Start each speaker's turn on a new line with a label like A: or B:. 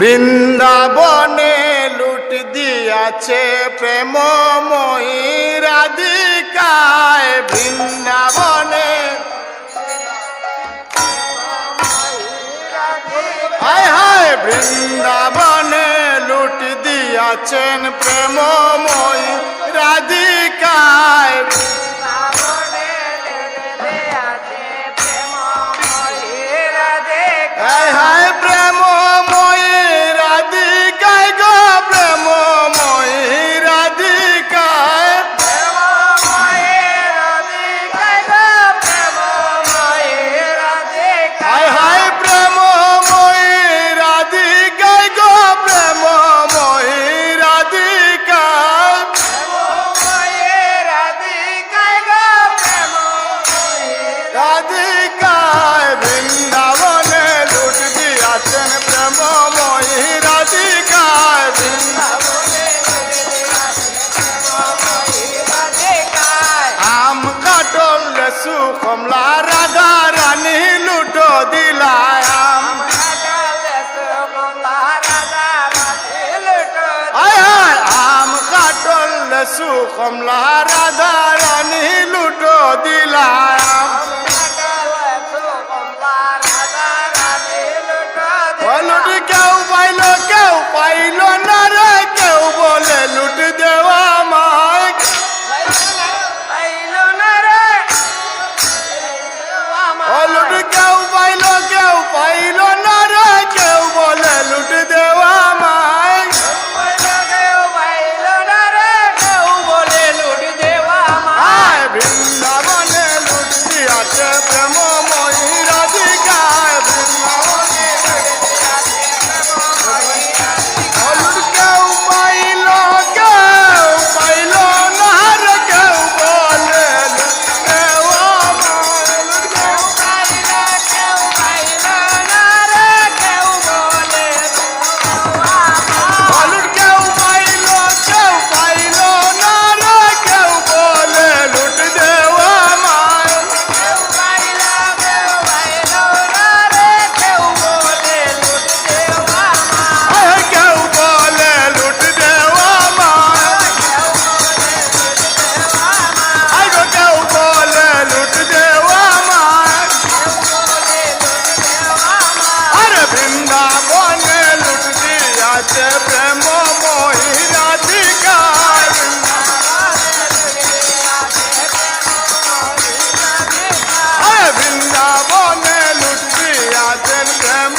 A: বৃন্দাবনে লুট দিয়াছে প্রেম রাধিকায়। বৃন্দাবনে হায় হায় বৃন্দাবনে লুট দিয়াছেন প্রেমময়ী রাধিকায় কমলা রাধা রানী লুটো দিলায় আম আয় আয়। আম কাটল লেসু কমলা রাধা না বনে লুট দিয়াছে প্রেম মহিরাধিকার বৃন্দাবনে লুট দিয়াছেন প্রেম